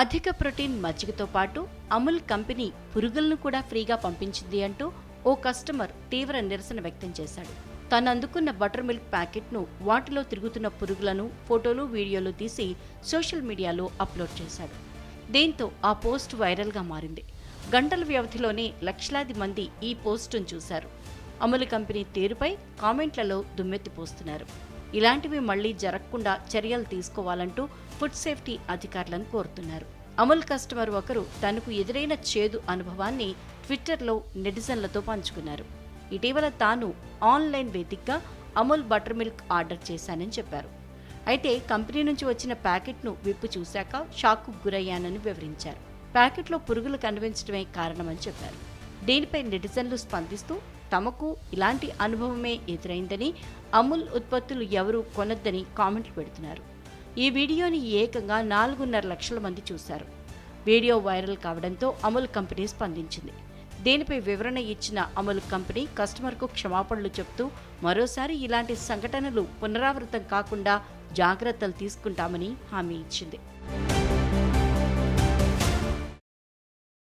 అధిక ప్రోటీన్ మజ్జిగతో పాటు అమూల్ కంపెనీ పురుగులను కూడా ఫ్రీగా పంపించింది అంటూ ఓ కస్టమర్ తీవ్ర నిరసన వ్యక్తం చేశాడు. తాను అందుకున్న బటర్ మిల్క్ ప్యాకెట్ను వాటిలో తిరుగుతున్న పురుగులను ఫోటోలు వీడియోలు తీసి సోషల్ మీడియాలో అప్లోడ్ చేశాడు. దీంతో ఆ పోస్ట్ వైరల్గా మారింది. గంటల వ్యవధిలోనే లక్షలాది మంది ఈ పోస్టును చూశారు. అమలు కంపెనీ తీరుపై కామెంట్లలో దుమ్మెత్తిపోస్తున్నారు ఇలాంటివి మళ్ళీ జరగకుండా చర్యలు తీసుకోవాలంటూ ఫుడ్ సేఫ్టీ అధికారులను కోరుతున్నారు. అమూల్ కస్టమర్ ఒకరు తనకు ఎదురైన చేదు అనుభవాన్ని ట్విట్టర్లో నెటిజన్లతో పంచుకున్నారు. ఇటీవల తాను ఆన్లైన్ వేదికగా అమూల్ బటర్ మిల్క్ ఆర్డర్ చేశానని చెప్పారు. అయితే కంపెనీ నుంచి వచ్చిన ప్యాకెట్ను విప్పు చూశాక షాక్కు గురయ్యానని వివరించారు. ప్యాకెట్లో పురుగులు కనిపించడమే కారణమని చెప్పారు. దీనిపై నెటిజన్లు స్పందిస్తూ తమకు ఇలాంటి అనుభవమే ఎదురైందని అమూల్ ఉత్పత్తులు ఎవరూ కొనొద్దని కామెంట్లు పెడుతున్నారు. ఈ వీడియోని ఏకంగా నాలుగున్నర లక్షల మంది చూశారు. వీడియో వైరల్ కావడంతో అమూల్ కంపెనీ స్పందించింది. దీనిపై వివరణ ఇచ్చిన అమూల్ కంపెనీ కస్టమర్కు క్షమాపణలు చెప్తూ మరోసారి ఇలాంటి సంఘటనలు పునరావృతం కాకుండా జాగ్రత్తలు తీసుకుంటామని హామీ ఇచ్చింది.